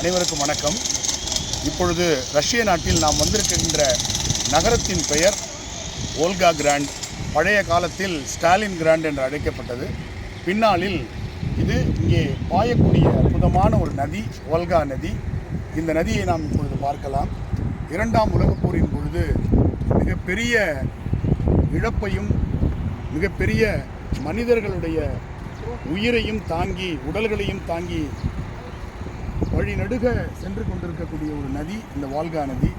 அனைவருக்கும் வணக்கம். இப்பொழுது ரஷ்ய நாட்டில் நாம் வந்திருக்கின்ற நகரத்தின் பெயர் ஓல்கா கிராண்ட். பழைய காலத்தில் ஸ்டாலின் கிராண்ட் என்று அழைக்கப்பட்டது. பின்னாளில் இது இங்கே பாயக்கூடிய அற்புதமான ஒரு நதி ஓல்கா நதி. இந்த நதியை நாம் இப்பொழுது பார்க்கலாம். இரண்டாம் உலகப் போரின் பொழுது மிகப்பெரிய இழப்பையும் மிகப்பெரிய மனிதர்களுடைய உயிரையும் தாங்கி உடல்களையும் தாங்கி வழிநடுக சென்று கொண்டிருக்கக்கூடிய ஒரு நதி இந்த வால்கா நதி.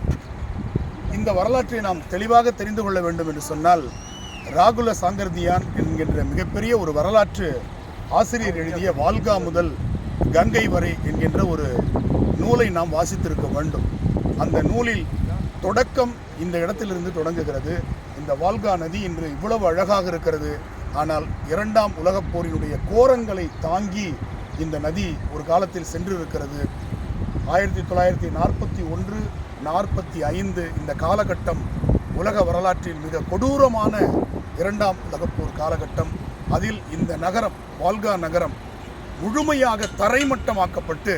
இந்த வரலாற்றை நாம் தெளிவாக தெரிந்து கொள்ள வேண்டும் என்று சொன்னால் ராகுல சாங்கர்தியான் என்கின்ற மிகப்பெரிய ஒரு வரலாற்று ஆசிரியர் எழுதிய வால்கா முதல் கங்கை வரை என்கின்ற ஒரு நூலை நாம் வாசித்திருக்க வேண்டும். அந்த நூலில் தொடக்கம் இந்த இடத்திலிருந்து தொடங்குகிறது. இந்த வால்கா நதி இன்று இவ்வளவு அழகாக இருக்கிறது. ஆனால் இரண்டாம் உலகப் போரினுடைய கோரங்களை தாங்கி இந்த நதி ஒரு காலத்தில் சென்று இருக்கிறது ஆயிரத்தி தொள்ளாயிரத்தி நாற்பத்தி ஒன்று நாற்பத்தி ஐந்து இந்த காலகட்டம் உலக வரலாற்றில் மிக கொடூரமான இரண்டாம் உலகப்போர் காலகட்டம். அதில் இந்த நகரம் வால்கா நகரம் முழுமையாக தரைமட்டமாக்கப்பட்டு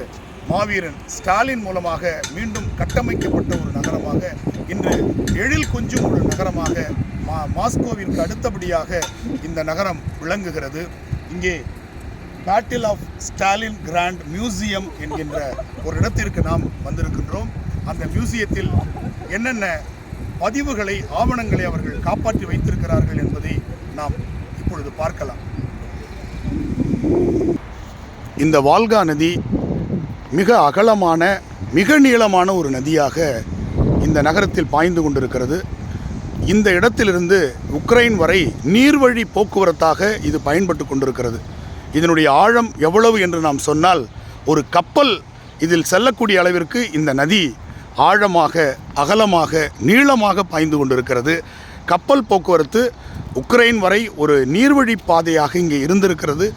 மாவீரன் ஸ்டாலின் மூலமாக மீண்டும் கட்டமைக்கப்பட்ட ஒரு நகரமாக இன்று எழில் கொஞ்சம் ஒரு நகரமாக மா மாஸ்கோவிற்கு அடுத்தபடியாக இந்த நகரம் விளங்குகிறது. இங்கே battle of Stalingrad museum என்கின்ற ஒரு இடத்திற்கு நாம் வந்திருக்கின்றோம். அந்த மியூசியத்தில் என்னென்ன பதிவுகளை ஆவணங்களை அவர்கள் காப்பாற்றி வைத்திருக்கிறார்கள் என்பதை நாம் இப்பொழுது பார்க்கலாம். இந்த வால்கா நதி மிக அகலமான மிக நீளமான ஒரு நதியாக இந்த நகரத்தில் பாய்ந்து கொண்டிருக்கிறது. இந்த இடத்திலிருந்து உக்ரைன் வரை நீர்வழி போக்குவரத்தாக இது பயன்பட்டு கொண்டிருக்கிறது. இதனுடைய ஆழம் எவ்வளவு என்று நாம் சொன்னால் ஒரு கப்பல் இதில் செல்லக்கூடிய அளவிற்கு இந்த நதி ஆழமாக அகலமாக நீளமாக பாய்ந்து கொண்டிருக்கிறது. கப்பல் போக்குவரத்து உக்ரைன் வரை ஒரு நீர்வழி பாதையாக இங்கே இருந்திருக்கிறது.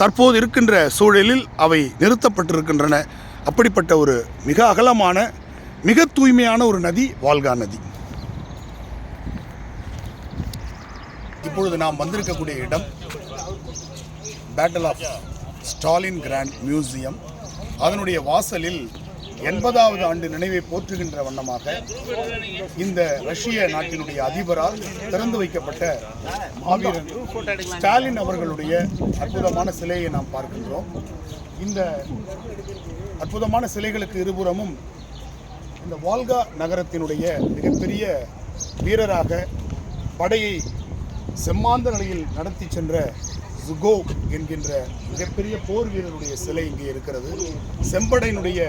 தற்போது இருக்கின்ற சூழலில் அவை நிறுத்தப்பட்டிருக்கின்றன. அப்படிப்பட்ட ஒரு மிக அகலமான மிக தூய்மையான ஒரு நதி வால்கா நதி. இப்பொழுது நாம் வந்திருக்கக்கூடிய இடம் battle of Stalingrad museum அதனுடைய வாசலில் எண்பதாவது ஆண்டு நினைவை போற்றுகின்ற வண்ணமாக இந்த ரஷ்ய நாட்டினுடைய அதிபரால் திறந்து வைக்கப்பட்ட மாவீரன் ஸ்டாலின் அவர்களுடைய அற்புதமான சிலையை நாம் பார்க்கின்றோம். இந்த அற்புதமான சிலைகளுக்கு இருபுறமும் இந்த வால்கா நகரத்தினுடைய மிகப்பெரிய வீரராக படையை செம்மாந்த நிலையில் நடத்தி சென்ற ஜுகோ என்கின்ற மிகப்பெரிய போர் வீரருடைய சிலை இங்கே இருக்கிறது. செம்படையினுடைய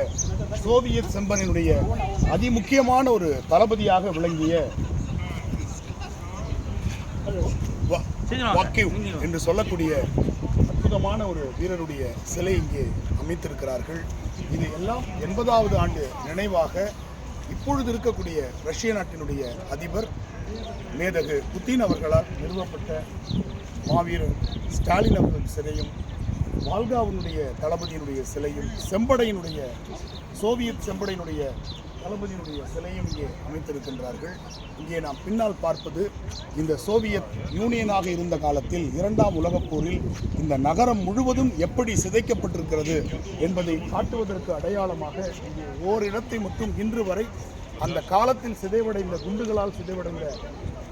சோவியத் செம்படையினுடைய அதிமுக்கியமான ஒரு தளபதியாக விளங்கிய என்று சொல்லக்கூடிய அற்புதமான ஒரு வீரருடைய சிலை இங்கே அமைத்திருக்கிறார்கள். இது எல்லாம் எண்பதாவது ஆண்டு நினைவாக இப்பொழுது இருக்கக்கூடிய ரஷ்ய நாட்டினுடைய அதிபர் மேதகு புத்தின் அவர்களால் நிறுவப்பட்ட மாவீரர் ஸ்டாலின் அவர்கள் சிலையும் வால்காவினுடைய தளபதியினுடைய சிலையும் செம்படையினுடைய சோவியத் செம்படையினுடைய தளபதியினுடைய சிலையும் இங்கே அமைத்திருக்கின்றார்கள். இங்கே நாம் பின்னால் பார்ப்பது இந்த சோவியத் யூனியனாக இருந்த காலத்தில் இரண்டாம் உலகப் போரில் இந்த நகரம் முழுவதும் எப்படி சிதைக்கப்பட்டிருக்கிறது என்பதை காட்டுவதற்கு அடையாளமாக இங்கே ஓரிடத்தை மட்டும் இன்று வரை அந்த காலத்தில் சிதைவடைந்த குண்டுகளால் சிதைவடைந்த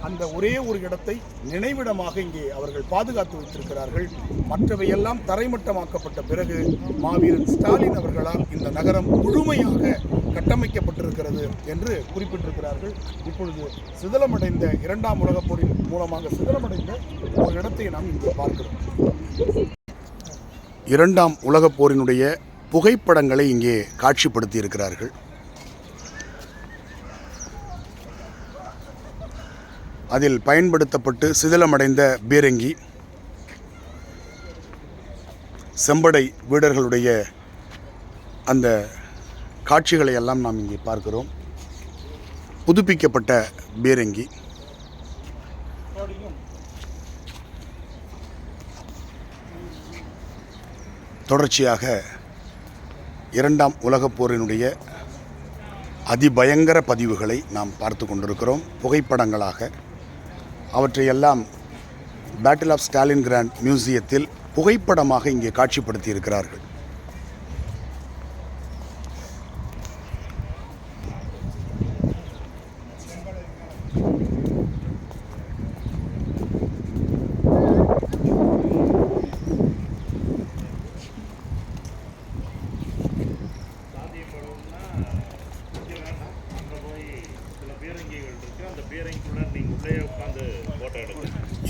அந்த ஒரே ஒரு இடத்தை நினைவிடமாக இங்கே அவர்கள் பாதுகாத்து வைத்திருக்கிறார்கள். மற்றவையெல்லாம் தரைமட்டமாக்கப்பட்ட பிறகு மாவீரன் ஸ்டாலின் அவர்களால் இந்த நகரம் முழுமையாக கட்டமைக்கப்பட்டிருக்கிறது என்று குறிப்பிட்டிருக்கிறார்கள். இப்பொழுது சிதலமடைந்த இரண்டாம் உலகப் போரின் மூலமாக சிதலமடைந்த ஒரு இடத்தை நாம் இங்கே பார்க்கிறோம். இரண்டாம் உலகப் போரினுடைய புகைப்படங்களை இங்கே காட்சிப்படுத்தி இருக்கிறார்கள் அதில் பயன்படுத்தப்பட்டு சிதிலமடைந்த பீரங்கி செம்படை வீரர்களுடைய அந்த காட்சிகளை எல்லாம் நாம் இங்கே பார்க்கிறோம். புதுப்பிக்கப்பட்ட பீரங்கி. தொடர்ச்சியாக இரண்டாம் உலகப் போரினுடைய அதிபயங்கர பதிவுகளை நாம் பார்த்து கொண்டிருக்கிறோம். புகைப்படங்களாக அவற்றையெல்லாம் பேட்டில் ஆஃப் ஸ்டாலின் கிராண்ட் மியூசியத்தில் புகைப்படமாக இங்கே காட்சிப்படுத்தி இருக்கிறார்கள்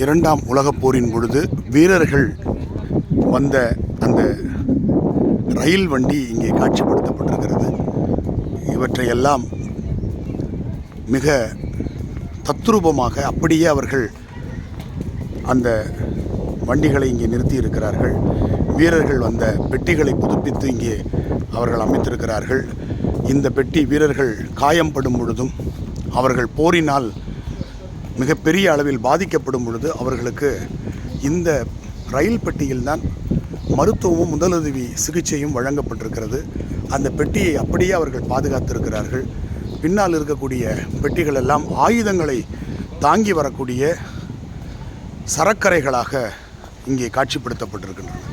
இரண்டாம் உலகப் போரின் பொழுது வீரர்கள் வந்த அந்த ரயில் வண்டி இங்கே காட்சிப்படுத்தப்பட்டிருக்கிறது. இவற்றையெல்லாம் மிக தத்ரூபமாக அப்படியே அவர்கள் அந்த வண்டிகளை இங்கே நிறுத்தி இருக்கிறார்கள் வீரர்கள் வந்த பெட்டிகளை புதுப்பித்து இங்கே அவர்கள் அமைத்திருக்கிறார்கள். இந்த பெட்டி வீரர்கள் காயம்படும் பொழுதும் அவர்கள் போரினால் மிகப்பெரிய அளவில் பாதிக்கப்படும் பொழுது அவர்களுக்கு இந்த ரயில் பெட்டியில்தான் மருத்துவமும் முதலுதவி சிகிச்சையும் வழங்கப்பட்டிருக்கிறது. அந்த பெட்டியை அப்படியே அவர்கள் பாதுகாத்திருக்கிறார்கள். பின்னால் இருக்கக்கூடிய பெட்டிகள் எல்லாம் ஆயுதங்களை தாங்கி வரக்கூடிய சரக்கரைகளாக இங்கே காட்சிப்படுத்தப்பட்டிருக்கின்றன.